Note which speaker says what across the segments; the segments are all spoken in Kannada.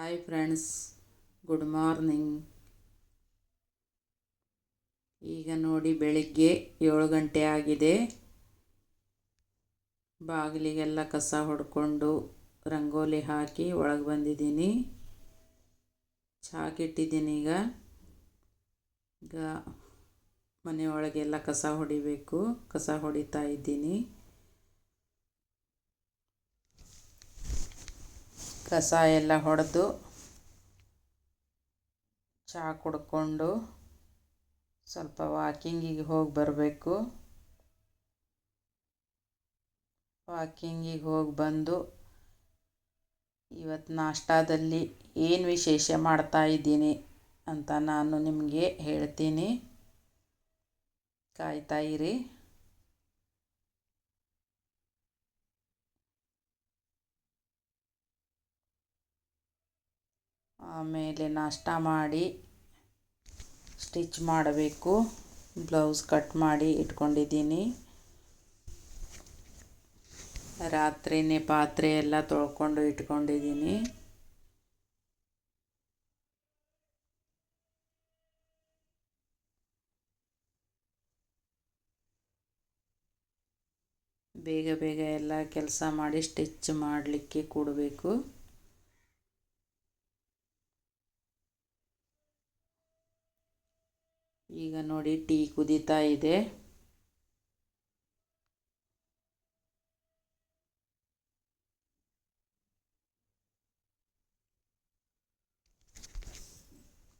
Speaker 1: ಹಾಯ್ ಫ್ರೆಂಡ್ಸ್ ಗುಡ್ ಮಾರ್ನಿಂಗ್ ಈಗ ನೋಡಿ ಬೆಳಿಗ್ಗೆ ಏಳು ಗಂಟೆ ಆಗಿದೆ. ಬಾಗಿಲಿಗೆಲ್ಲ ಕಸ ಹೊಡ್ಕೊಂಡು ರಂಗೋಲಿ ಹಾಕಿ ಒಳಗೆ ಬಂದಿದ್ದೀನಿ. ಚಾಕಿಟ್ಟಿದ್ದೀನಿ ಈಗ. ಈಗ ಮನೆಯೊಳಗೆಲ್ಲ ಕಸ ಹೊಡಿಬೇಕು. ಕಸ ಹೊಡಿತಾ ಇದ್ದೀನಿ. ಕಸ ಎಲ್ಲ ಹೊಡೆದು ಚಹಾ ಕುಡ್ಕೊಂಡು ಸ್ವಲ್ಪ ವಾಕಿಂಗಿಗೆ ಹೋಗಿ ಬರಬೇಕು. ವಾಕಿಂಗಿಗೆ ಹೋಗಿ ಬಂದು ಇವತ್ತು ನಾಷ್ಟಾದಲ್ಲಿ ಏನು ವಿಶೇಷ ಮಾಡ್ತಾ ಇದ್ದೀನಿ ಅಂತ ನಾನು ನಿಮಗೆ ಹೇಳ್ತೀನಿ. ಕಾಯ್ತಾ ಆಮೇಲೆ ನಾಷ್ಟ ಮಾಡಿ ಸ್ಟಿಚ್ ಮಾಡಬೇಕು. ಬ್ಲೌಸ್ ಕಟ್ ಮಾಡಿ ಇಟ್ಕೊಂಡಿದ್ದೀನಿ. ರಾತ್ರಿನೇ ಪಾತ್ರೆ ಎಲ್ಲ ತೊಳ್ಕೊಂಡು ಇಟ್ಕೊಂಡಿದ್ದೀನಿ. ಬೇಗ ಬೇಗ ಎಲ್ಲ ಕೆಲಸ ಮಾಡಿ ಸ್ಟಿಚ್ ಮಾಡಲಿಕ್ಕೆ ಕೊಡಬೇಕು. ಈಗ ನೋಡಿ ಟೀ ಕುದೀತಾ ಇದೆ.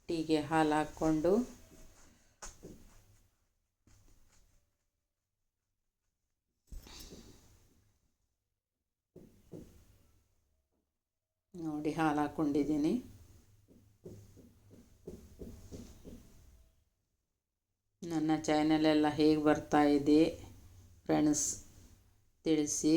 Speaker 1: ಟೀಗೆ ಹಾಲು ಹಾಕ್ಕೊಂಡು ನೋಡಿ ಹಾಲು ಹಾಕ್ಕೊಂಡಿದ್ದೀನಿ. ನನ್ನ ಚಾನಲೆಲ್ಲ ಹೇಗೆ ಬರ್ತಾ ಇದೆ ಫ್ರೆಂಡ್ಸ್ ತಿಳಿಸಿ.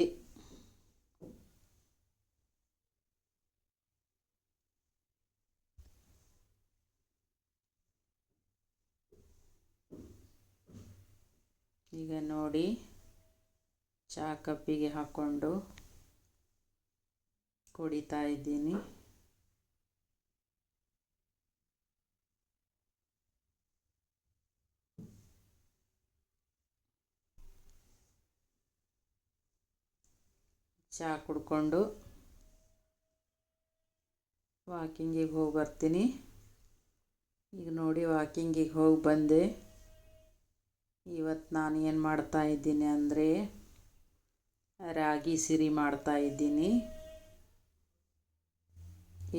Speaker 1: ಈಗ ನೋಡಿ ಚಹಾ ಕಪ್ಪಿಗೆ ಹಾಕ್ಕೊಂಡು ಕುಡಿತಾ ಇದ್ದೀನಿ. ಚಹಾ ಕುಡ್ಕೊಂಡು ವಾಕಿಂಗಿಗೆ ಹೋಗಿ ಬರ್ತೀನಿ. ಈಗ ನೋಡಿ ವಾಕಿಂಗಿಗೆ ಹೋಗಿ ಬಂದೆ. ಇವತ್ತು ನಾನು ಏನು ಮಾಡ್ತಾ ಇದ್ದೀನಿ ಅಂದರೆ ರಾಗಿ ಸಿರಿ ಮಾಡ್ತಾ ಇದ್ದೀನಿ.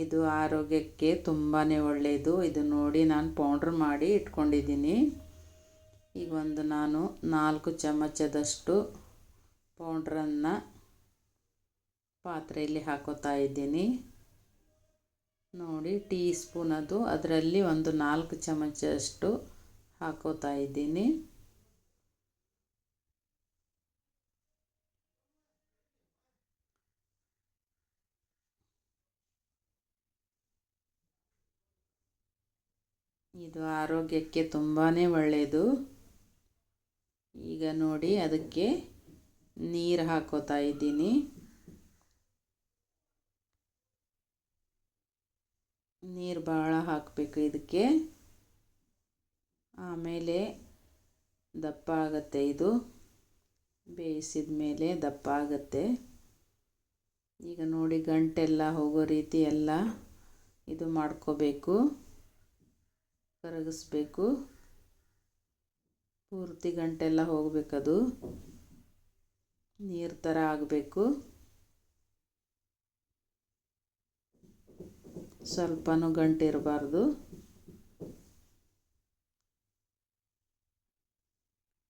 Speaker 1: ಇದು ಆರೋಗ್ಯಕ್ಕೆ ತುಂಬಾ ಒಳ್ಳೆಯದು ಇದು ನೋಡಿ ನಾನು ಪೌಡ್ರ್ ಮಾಡಿ ಇಟ್ಕೊಂಡಿದ್ದೀನಿ. ಈಗ ಒಂದು ನಾನು ನಾಲ್ಕು ಚಮಚದಷ್ಟು ಪೌಡ್ರನ್ನು ಪಾತ್ರೆಯಲ್ಲಿ ಹಾಕೋತಾ ಇದ್ದೀನಿ. ನೋಡಿ ಟೀ ಸ್ಪೂನ್ ಅದು. ಅದರಲ್ಲಿ ಒಂದು ನಾಲ್ಕು ಚಮಚಷ್ಟು ಹಾಕೋತಾ ಇದ್ದೀನಿ. ಇದು ಆರೋಗ್ಯಕ್ಕೆ ತುಂಬಾ ಒಳ್ಳೆಯದು ಈಗ ನೋಡಿ, ಅದಕ್ಕೆ ನೀರು ಹಾಕೋತಾ ಇದ್ದೀನಿ. ನೀರು ಭಾಳ ಹಾಕಬೇಕು ಇದಕ್ಕೆ. ಆಮೇಲೆ ದಪ್ಪ ಆಗುತ್ತೆ ಇದು. ಬೇಯಿಸಿದ ಮೇಲೆ ದಪ್ಪ ಆಗುತ್ತೆ. ಈಗ ನೋಡಿ ಗಂಟೆಲ್ಲ ಹೋಗೋ ರೀತಿ ಎಲ್ಲ ಇದು ಮಾಡ್ಕೋಬೇಕು. ಕರಗಿಸ್ಬೇಕು. ಪೂರ್ತಿ ಗಂಟೆಲ್ಲ ಹೋಗಬೇಕದು. ನೀರು ಥರ ಆಗಬೇಕು. ಸ್ವಲ್ಪನೂ ಗಂಟೆ ಇರಬಾರ್ದು.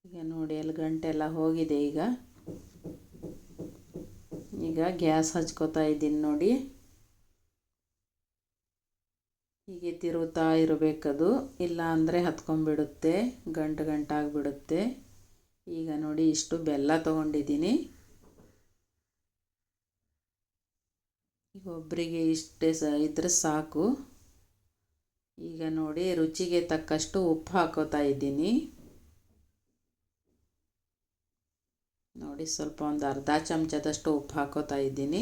Speaker 1: ಈಗ ನೋಡಿ, ಅಲ್ಲಿ ಗಂಟೆಲ್ಲ ಹೋಗಿದೆ ಈಗ. ಈಗ ಗ್ಯಾಸ್ ಹಚ್ಕೋತಾ ಇದ್ದೀನಿ ನೋಡಿ. ಹೀಗೆ ತಿರುಗ್ತಾ ಇರಬೇಕದು. ಇಲ್ಲ ಅಂದರೆ ಹತ್ಕೊಂಡ್ಬಿಡುತ್ತೆ, ಗಂಟು ಗಂಟಾಗಿಬಿಡುತ್ತೆ. ಈಗ ನೋಡಿ, ಇಷ್ಟು ಬೆಲ್ಲ ತೊಗೊಂಡಿದ್ದೀನಿ. ಈಗ ಒಬ್ಬರಿಗೆ ಇಷ್ಟೇ ಸ ಇದ್ದರೆ ಸಾಕು. ಈಗ ನೋಡಿ ರುಚಿಗೆ ತಕ್ಕಷ್ಟು ಉಪ್ಪು ಹಾಕೋತಾ ಇದ್ದೀನಿ. ನೋಡಿ ಸ್ವಲ್ಪ ಒಂದು ಅರ್ಧ ಚಮಚದಷ್ಟು ಉಪ್ಪು ಹಾಕೋತಾ ಇದ್ದೀನಿ.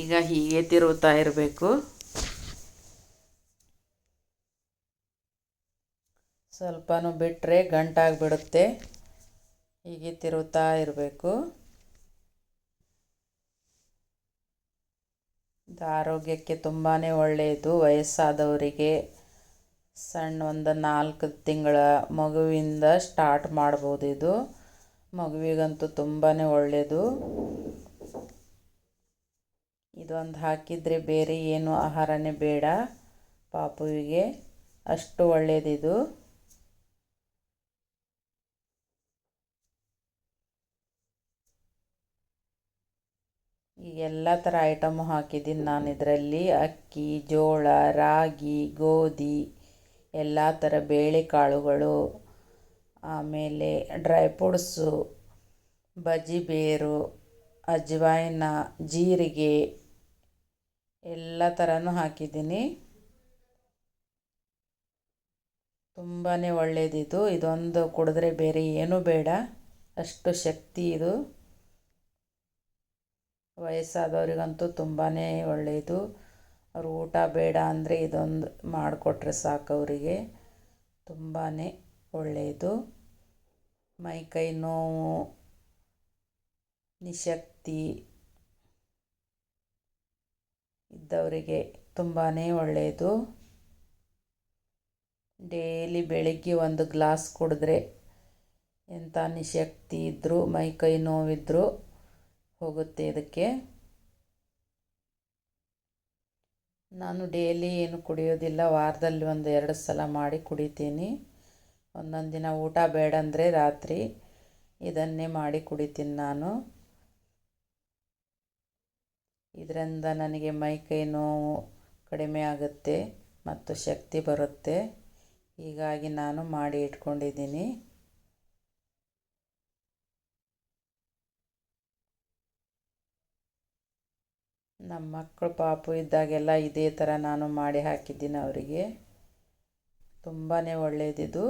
Speaker 1: ಈಗ ಹೀಗೆ ತಿರುವುತ್ತಾ ಇರಬೇಕು. ಸ್ವಲ್ಪನೂ ಬಿಟ್ಟರೆ ಗಂಟಾಗಿಬಿಡುತ್ತೆ. ಹೀಗೆ ತಿರುವುತ್ತಾ ಇರಬೇಕು. ಇದು ಆರೋಗ್ಯಕ್ಕೆ ತುಂಬಾ ಒಳ್ಳೆಯದು ವಯಸ್ಸಾದವರಿಗೆ ಸಣ್ಣ ಒಂದು ನಾಲ್ಕು ತಿಂಗಳ ಮಗುವಿಂದ ಸ್ಟಾರ್ಟ್ ಮಾಡ್ಬೋದು ಇದು. ಮಗುವಿಗಂತೂ ತುಂಬಾ ಒಳ್ಳೆಯದು ಇದೊಂದು ಹಾಕಿದರೆ ಬೇರೆ ಏನು ಆಹಾರನೇ ಬೇಡ ಪಾಪುವಿಗೆ. ಅಷ್ಟು ಒಳ್ಳೆಯದಿದು ಎಲ್ಲ ಥರ ಐಟಮು ಹಾಕಿದ್ದೀನಿ ನಾನು ಇದರಲ್ಲಿ. ಅಕ್ಕಿ, ಜೋಳ, ರಾಗಿ, ಗೋಧಿ, ಎಲ್ಲ ಥರ ಬೇಳೆಕಾಳುಗಳು ಆಮೇಲೆ ಡ್ರೈ ಫ್ರೂಟ್ಸು, ಬಜ್ಜಿ ಬೇರು ಅಜ್ವಾಯಿನ ಜೀರಿಗೆ, ಎಲ್ಲ ಥರನೂ ಹಾಕಿದ್ದೀನಿ. ತುಂಬಾ ಒಳ್ಳೆಯದಿದು ಇದೊಂದು ಕುಡಿದ್ರೆ ಬೇರೆ ಏನೂ ಬೇಡ. ಅಷ್ಟು ಶಕ್ತಿ ಇದು. ವಯಸ್ಸಾದವರಿಗಂತೂ ತುಂಬಾ ಒಳ್ಳೆಯದು ಅವ್ರು ಊಟ ಬೇಡ ಅಂದರೆ ಇದೊಂದು ಮಾಡಿಕೊಟ್ರೆ ಸಾಕು ಅವರಿಗೆ. ತುಂಬಾ ಒಳ್ಳೆಯದು ಮೈಕೈ ನೋವು, ನಿಶಕ್ತಿ ಇದ್ದವರಿಗೆ ತುಂಬಾ ಒಳ್ಳೆಯದು ಡೈಲಿ ಬೆಳಿಗ್ಗೆ ಒಂದು ಗ್ಲಾಸ್ ಕುಡಿದ್ರೆ ಎಂಥ ನಿಶಕ್ತಿ ಇದ್ದರೂ ಮೈಕೈ ನೋವಿದ್ದರೂ ಹೋಗುತ್ತೆ ಇದಕ್ಕೆ. ನಾನು ಡೈಲಿ ಏನು ಕುಡಿಯೋದಿಲ್ಲ, ವಾರದಲ್ಲಿ ಒಂದು ಎರಡು ಸಲ ಮಾಡಿ ಕುಡಿತೀನಿ. ಒಂದೊಂದು ದಿನ ಊಟ ಬೇಡ ಅಂದರೆ ರಾತ್ರಿ ಇದನ್ನೇ ಮಾಡಿ ಕುಡಿತೀನಿ ನಾನು. ಇದರಿಂದ ನನಗೆ ಮೈಕೈ ನೋವು ಕಡಿಮೆ ಆಗುತ್ತೆ ಮತ್ತು ಶಕ್ತಿ ಬರುತ್ತೆ. ಹೀಗಾಗಿ ನಾನು ಮಾಡಿ ಇಟ್ಕೊಂಡಿದ್ದೀನಿ. ನಮ್ಮ ಮಕ್ಕಳು ಪಾಪು ಇದ್ದಾಗೆಲ್ಲ ಇದೇ ಥರ ನಾನು ಮಾಡಿ ಹಾಕಿದ್ದೀನಿ ಅವರಿಗೆ. ತುಂಬಾ ಒಳ್ಳೆಯದಿದು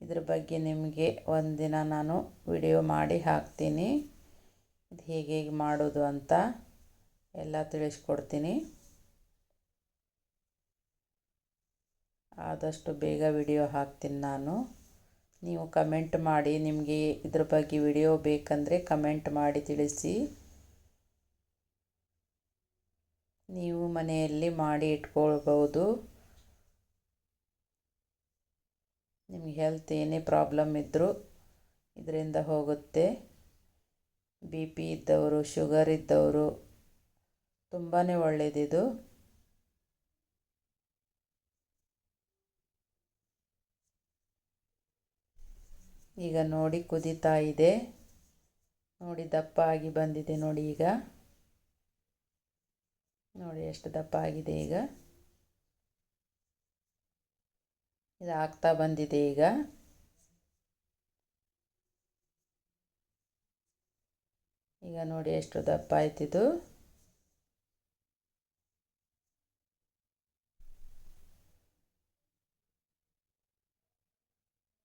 Speaker 1: ಇದ್ರ ಬಗ್ಗೆ ನಿಮಗೆ ಒಂದಿನ ನಾನು ವಿಡಿಯೋ ಮಾಡಿ ಹಾಕ್ತೀನಿ. ಇದು ಹೇಗೆ ಹೇಗೆ ಮಾಡೋದು ಅಂತ ಎಲ್ಲ ತಿಳಿಸ್ಕೊಡ್ತೀನಿ. ಆದಷ್ಟು ಬೇಗ ವಿಡಿಯೋ ಹಾಕ್ತೀನಿ ನಾನು. ನೀವು ಕಮೆಂಟ್ ಮಾಡಿ ನಿಮಗೆ ಇದ್ರ ಬಗ್ಗೆ ವಿಡಿಯೋ ಬೇಕಂದರೆ ಕಮೆಂಟ್ ಮಾಡಿ ತಿಳಿಸಿ. ನೀವು ಮನೆಯಲ್ಲಿ ಮಾಡಿ ಇಟ್ಕೊಳ್ಬೋದು ನಿಮ್ಗೆ ಹೆಲ್ತ್ ಏನೇ ಪ್ರಾಬ್ಲಮ್ ಇದ್ದರೂ ಇದರಿಂದ ಹೋಗುತ್ತೆ. ಬಿ ಪಿ ಇದ್ದವರು ಶುಗರ್ ಇದ್ದವರು ತುಂಬಾ ಒಳ್ಳೆಯದಿದು ಈಗ ನೋಡಿ ಕುದಿತಾ ಇದೆ. ನೋಡಿ ದಪ್ಪ ಆಗಿ ಬಂದಿದೆ ನೋಡಿ ಈಗ. ನೋಡಿ ಎಷ್ಟು ದಪ್ಪ ಆಗಿದೆ ಈಗ. ಇದು ಆಗ್ತಾ ಬಂದಿದೆ ಈಗ. ಈಗ ನೋಡಿ ಎಷ್ಟು ದಪ್ಪ ಆಯ್ತಿದು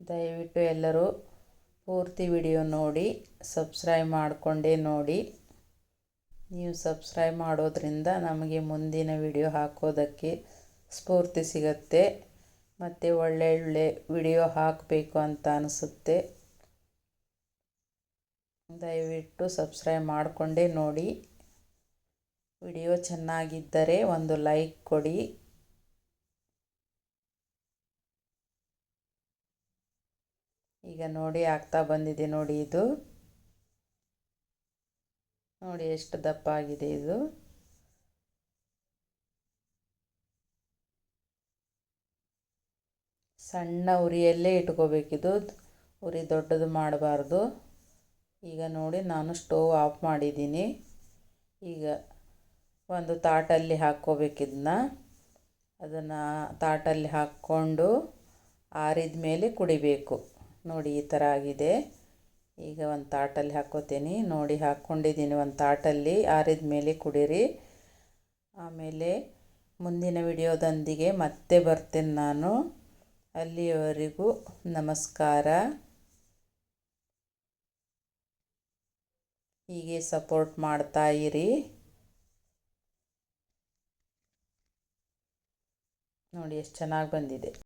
Speaker 1: ದಯವಿಟ್ಟು ಎಲ್ಲರೂ ಪೂರ್ತಿ ವಿಡಿಯೋ ನೋಡಿ, ಸಬ್ಸ್ಕ್ರೈಬ್ ಮಾಡಿಕೊಂಡೇ ನೋಡಿ. ನೀವು ಸಬ್ಸ್ಕ್ರೈಬ್ ಮಾಡೋದ್ರಿಂದ ನಮಗೆ ಮುಂದಿನ ವಿಡಿಯೋ ಹಾಕೋದಕ್ಕೆ ಸ್ಫೂರ್ತಿ ಸಿಗುತ್ತೆ. ಮತ್ತು ಒಳ್ಳೊಳ್ಳೆ ವಿಡಿಯೋ ಹಾಕಬೇಕು ಅಂತ ಅನಿಸುತ್ತೆ. ದಯವಿಟ್ಟು ಸಬ್ಸ್ಕ್ರೈಬ್ ಮಾಡಿಕೊಂಡೇ ನೋಡಿ. ವಿಡಿಯೋ ಚೆನ್ನಾಗಿದ್ದರೆ ಒಂದು ಲೈಕ್ ಕೊಡಿ. ಈಗ ನೋಡಿ ಆಗ್ತಾ ಬಂದಿದೆ ನೋಡಿ ಇದು. ನೋಡಿ ಎಷ್ಟು ದಪ್ಪ ಆಗಿದೆ ಇದು. ಸಣ್ಣ ಉರಿಯಲ್ಲೇ ಇಟ್ಕೋಬೇಕಿದು. ಉರಿ ದೊಡ್ಡದು ಮಾಡಬಾರ್ದು. ಈಗ ನೋಡಿ ನಾನು ಸ್ಟೋವ್ ಆಫ್ ಮಾಡಿದ್ದೀನಿ. ಈಗ ಒಂದು ತಾಟಲ್ಲಿ ಹಾಕ್ಕೋಬೇಕಿದನ್ನ ಅದನ್ನು ತಾಟಲ್ಲಿ ಹಾಕ್ಕೊಂಡು ಆರಿದ ಮೇಲೆ ಕುಡಿಬೇಕು. ನೋಡಿ ಈ ಥರ ಆಗಿದೆ. ಈಗ ಒಂದು ತಾಟಲ್ಲಿ ಹಾಕ್ಕೋತೀನಿ ನೋಡಿ ಹಾಕ್ಕೊಂಡಿದ್ದೀನಿ ಒಂದು ತಾಟಲ್ಲಿ. ಆರಿದ ಮೇಲೆ ಕುಡೀರಿ. ಆಮೇಲೆ ಮುಂದಿನ ವಿಡಿಯೋದೊಂದಿಗೆ ಮತ್ತೆ ಬರ್ತೇನೆ ನಾನು. ಅಲ್ಲಿಯವರೆಗೂ ನಮಸ್ಕಾರ. ಹೀಗೆ ಸಪೋರ್ಟ್ ಮಾಡ್ತಾ ಇರಿ. ನೋಡಿ, ಎಷ್ಟು ಚೆನ್ನಾಗಿ ಬಂದಿದೆ.